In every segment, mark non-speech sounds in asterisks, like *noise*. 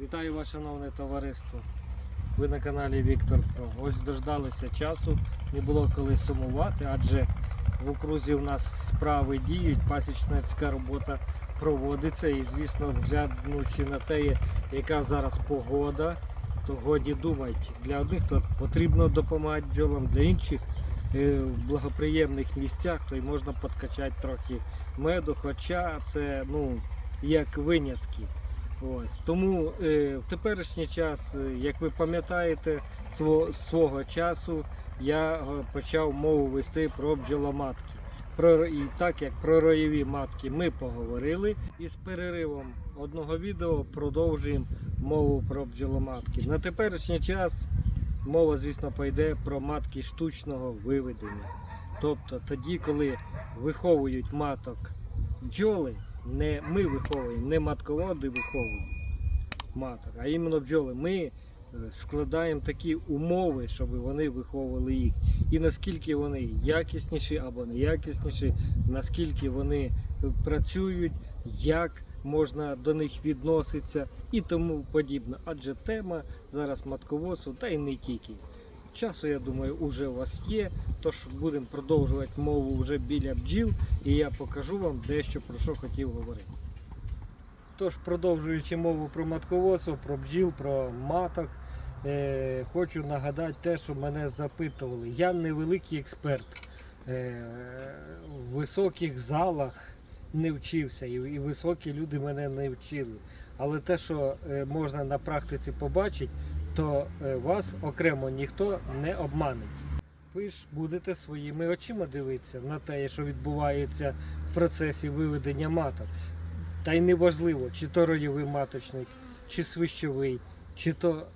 Вітаю вас, шановне товариство. Ви на каналі Віктор Про. Ось дождалися часу, не було коли сумувати, адже в окрузі у нас справи діють, пасічницька робота проводиться і, звісно, глянучи на те, яка зараз погода, то годі думайте. Для одних то потрібно допомагати бджолам, для інших е, в благоприємних місцях то й можна подкачати трохи меду, хоча це ну, як винятки. Ось. Тому е, в теперішній час, е, як ви пам'ятаєте, свого, свого часу я е, почав мову вести про бджоломатки. Про, і так як про роєві матки ми поговорили, і з переривом одного відео продовжуємо мову про бджоломатки. На теперішній час мова, звісно, пойде про матки штучного виведення. Тобто тоді, коли виховують маток бджоли, не ми виховуємо, не матководи виховують маток, а іменно бджоли. Ми е, складаємо такі умови, щоб вони виховували їх. І наскільки вони якісніші або неякісніші, наскільки вони е, працюють, як можна до них відноситися і тому подібне. Адже тема зараз матководства, та й не тільки. Часу, я думаю, уже у вас є, тож будемо продовжувати мову вже біля бджіл, і я покажу вам дещо про що хотів говорити. Тож, продовжуючи мову про матководство, про бджіл, про маток, е, хочу нагадати те, що мене запитували. Я невеликий експерт. Е, в високих залах не вчився, і, і високі люди мене не вчили. Але те, що е, можна на практиці побачити, то е, вас окремо ніхто не обманить. Ви ж будете своїми очима дивитися на те, що відбувається в процесі виведення маток. Та й неважливо, чи то роєвий маточник, чи свищовий, чи то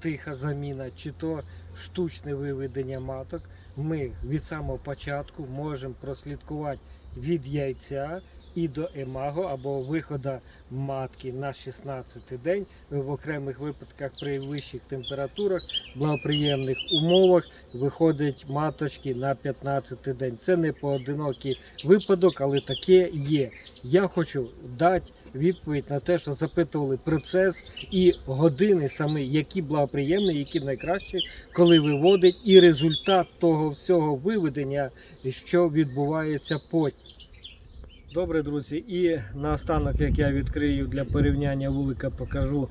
тиха заміна, чи то штучне виведення маток. Ми від самого початку можемо прослідкувати від яйця і до емаго або виходу матки на 16 день в окремих випадках при вищих температурах, благоприємних умовах виходять маточки на 15 день. Це не поодинокий випадок, але таке є. Я хочу дати відповідь на те, що запитували процес і години саме, які благоприємні, які найкращі, коли виводить, і результат того всього виведення, що відбувається потім. Добре, друзі, і наостанок, як я відкрию для порівняння вулика, покажу,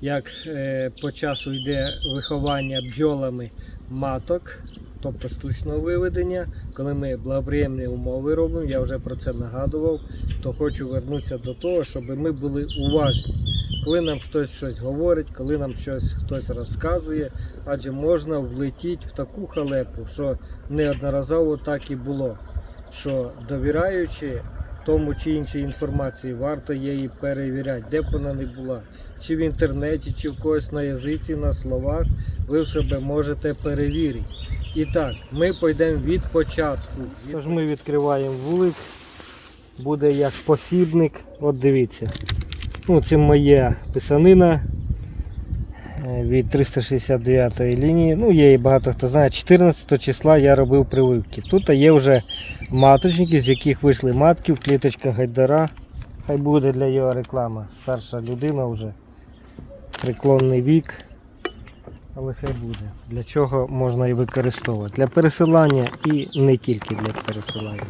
як е, по часу йде виховання бджолами маток, тобто штучного виведення. Коли ми благоприємні умови робимо, я вже про це нагадував, то хочу вернутися до того, щоб ми були уважні. Коли нам хтось щось говорить, коли нам щось хтось розказує, адже можна влетіти в таку халепу, що неодноразово так і було. Що довіряючи тому чи іншій інформації, варто її перевіряти, де б вона не була. Чи в інтернеті, чи в когось на язиці, на словах, ви в себе можете перевірити. І так, ми пойдемо від початку. Тож ми відкриваємо вулик, буде як посібник. От дивіться. Ну, це моя писанина від 369 лінії. Ну, є і багато хто знає, 14 числа я робив прививки. Тут є вже маточники, з яких вийшли матки в кліточках гайдара. Хай буде для його реклама. Старша людина вже. Преклонний вік. Але хай буде. Для чого можна і використовувати? Для пересилання і не тільки для пересилання.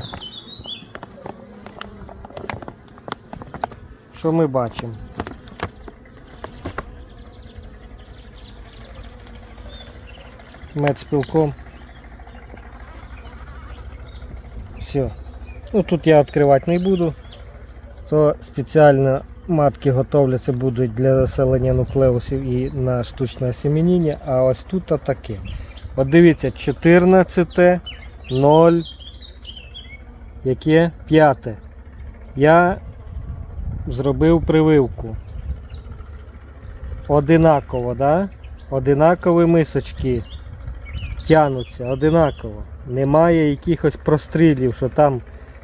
Що ми бачимо? Мед з. Все. Ну тут я відкривати не буду. То спеціально матки готовляться будуть для заселення нуклеусів і на штучне осемінення, а ось тут таке. От дивіться, 14, 0, яке 5. Я зробив прививку. Одинаково, да? Одинакові мисочки тянуться, одинаково. Немає якихось прострілів, що там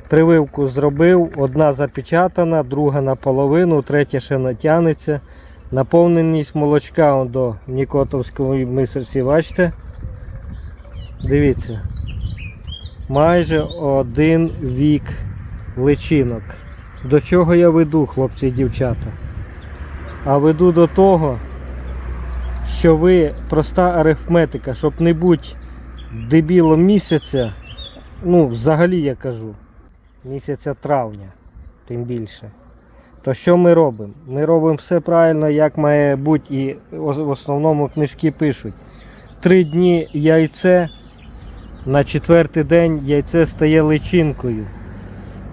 прививку зробив, одна запечатана, друга наполовину, третя ще натягнеться. Наповненість молочка он до Нікотовської мисельці, бачите? Дивіться. Майже один вік личинок. До чого я веду, хлопці і дівчата? а веду до того, що ви проста арифметика, щоб не бути дебілом місяця, ну, взагалі я кажу, місяця травня, тим більше. То що ми робимо? Ми робимо все правильно, як має бути, і в основному книжки пишуть. Три дні яйце, на четвертий день яйце стає личинкою.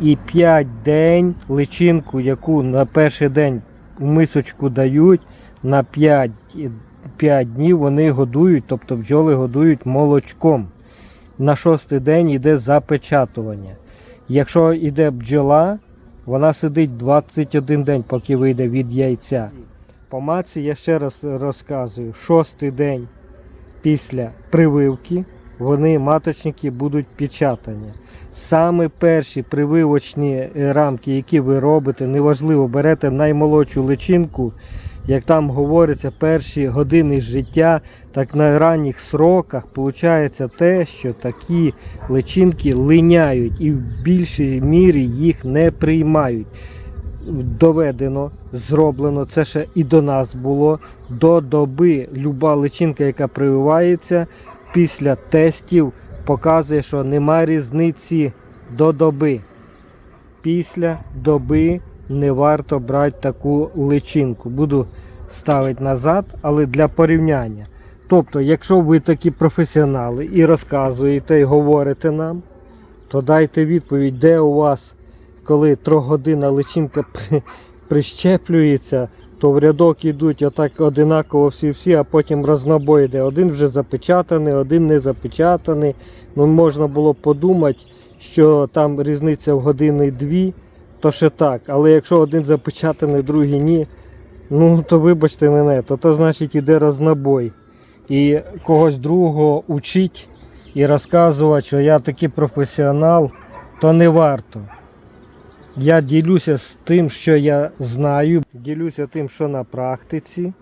І 5 день личинку, яку на перший день мисочку дають, на 5, 5 днів вони годують, тобто бджоли годують молочком. На шостий день йде запечатування. Якщо йде бджола, вона сидить 21 день, поки вийде від яйця. По маці я ще раз розказую: шостий день після прививки вони маточники будуть печатані. Саме перші прививочні рамки, які ви робите, неважливо, берете наймолодшу личинку, як там говориться, перші години життя, так на ранніх сроках виходить те, що такі личинки линяють і в більшій мірі їх не приймають. Доведено, зроблено, це ще і до нас було. До доби люба личинка, яка прививається, після тестів показує, що немає різниці до доби. Після доби не варто брати таку личинку. Буду ставити назад, але для порівняння. Тобто, якщо ви такі професіонали і розказуєте, і говорите нам, то дайте відповідь, де у вас, коли трьохгодинна личинка прищеплюється, то в рядок йдуть отак одинаково всі-всі, а потім рознобой йде. Один вже запечатаний, один не запечатаний. Ну, можна було подумати, що там різниця в години дві, то ще так. Але якщо один запечатаний, другий ні, ну то вибачте мене, то, то значить іде рознобой. І когось другого учить і розказувати, що я такий професіонал, то не варто. Я ділюся з тим, що я знаю, ділюся тим, що на практиці.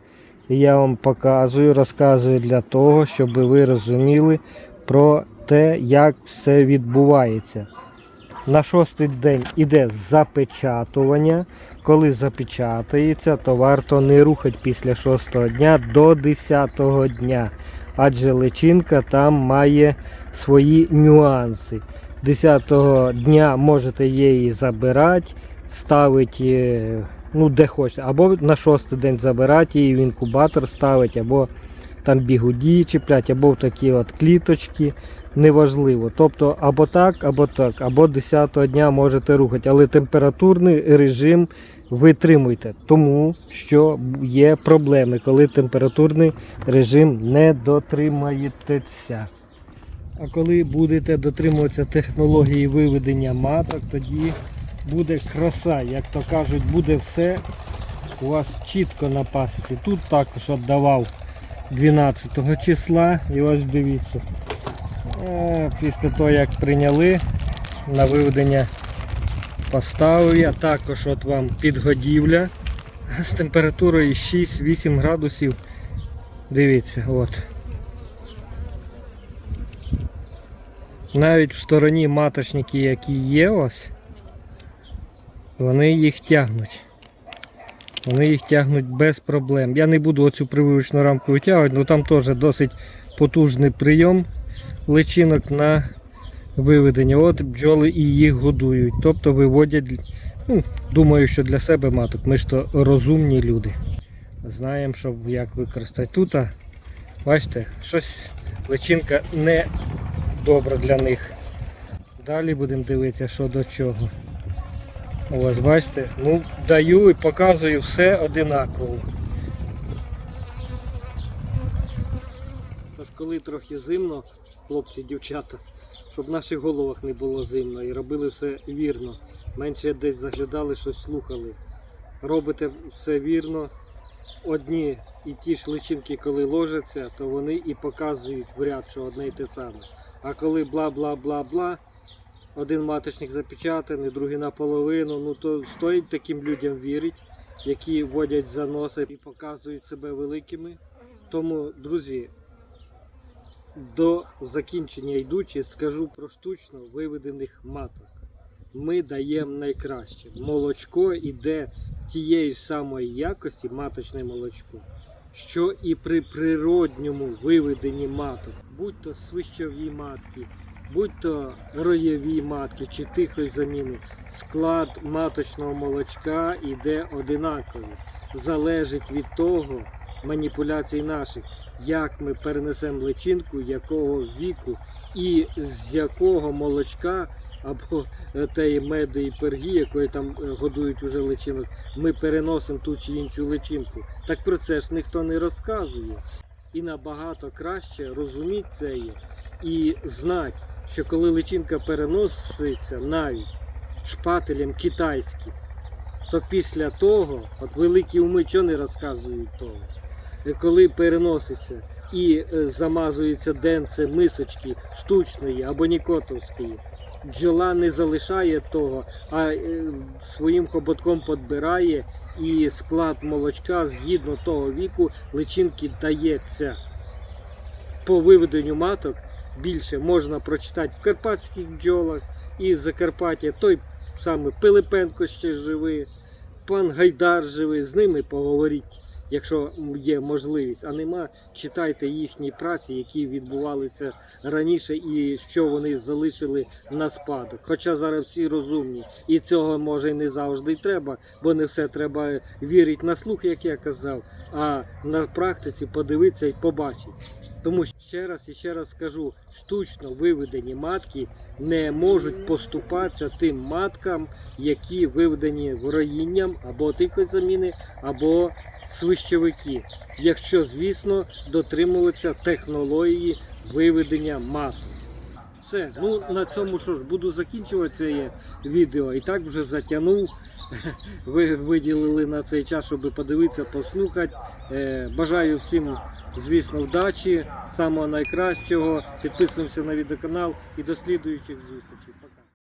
І я вам показую, розказую для того, щоб ви розуміли про те, як все відбувається. На шостий день іде запечатування. Коли запечатається, то варто не рухати після шостого дня до 10 дня. Адже личинка там має свої нюанси. 10-го дня можете її забирати, ставити е, ну, де хочете. Або на шостий день забирати її в інкубатор ставити, або там бігуді чіплять, або в такі от кліточки. Неважливо. Тобто або так, або так, або 10-го дня можете рухати, але температурний режим витримуйте, тому що є проблеми, коли температурний режим не дотримаєтеся. А коли будете дотримуватися технології виведення маток, тоді буде краса, як то кажуть, буде все у вас чітко на пасіці. Тут також віддавав 12 числа і ось дивіться. Е, Після того як прийняли на виведення поставив я також от вам підгодівля з температурою 6-8 градусів. Дивіться, от. Навіть в стороні маточники, які є ось, вони їх тягнуть. Вони їх тягнуть без проблем. Я не буду оцю прививочну рамку витягувати, але там теж досить потужний прийом личинок на виведення. От бджоли і їх годують. Тобто виводять, ну, думаю, що для себе маток. Ми ж то розумні люди. Знаємо, що як використати тут. Бачите, щось личинка не добра для них. Далі будемо дивитися, що до чого. Ось бачите, ну даю і показую все одинаково. Тож коли трохи зимно, хлопці, дівчата, щоб в наших головах не було зимно і робили все вірно. Менше десь заглядали, щось слухали. Робите все вірно. Одні і ті ж личинки, коли ложаться, то вони і показують в ряд, що одне й те саме. А коли бла-бла-бла-бла, один маточник запечатаний, другий наполовину, ну то стоїть таким людям вірити, які водять за носа і показують себе великими. Тому, друзі, до закінчення йдучи, скажу про штучно виведених маток. ми даємо найкраще. Молочко іде тієї ж самої якості, маточне молочко, що і при природньому виведенні маток, будь то свищові матки, будь то роєві матки чи тихої заміни, склад маточного молочка іде одинаковий. Залежить від того, маніпуляцій наших, як ми перенесемо личинку, якого віку і з якого молочка або е, тієї меди і перги, якої там е, годують уже личинок, ми переносимо ту чи іншу личинку. Так про це ж ніхто не розказує. І набагато краще розуміти це є і знати, що коли личинка переноситься навіть шпателем китайським, то після того, от великі уми чого не розказують того, Е, коли переноситься і е, замазується денце мисочки штучної або нікотовської, бджола не залишає того, а е, своїм хоботком підбирає і склад молочка згідно того віку личинки дається. По виведенню маток більше можна прочитати в карпатських бджолах. І з Закарпаття той самий Пилипенко ще живий, пан Гайдар живий, з ними поговоріть, якщо є можливість. А нема, читайте їхні праці, які відбувалися раніше, і що вони залишили на спадок. Хоча зараз всі розумні, і цього може не завжди треба, бо не все треба вірити на слух, як я казав, а на практиці подивитися і побачити. Тому ще раз і ще раз скажу, штучно виведені матки не можуть поступатися тим маткам, які виведені вороїнням або тихозаміни, або свищовики, якщо, звісно, дотримуватися технології виведення маток. Все, ну на цьому що ж, буду закінчувати це відео. І так вже затягнув. *laughs* Ви виділили на цей час, щоб подивитися, послухати. Е, бажаю всім, звісно, вдачі, самого найкращого. Підписуємося на відеоканал і до слідуючих зустрічей. Пока.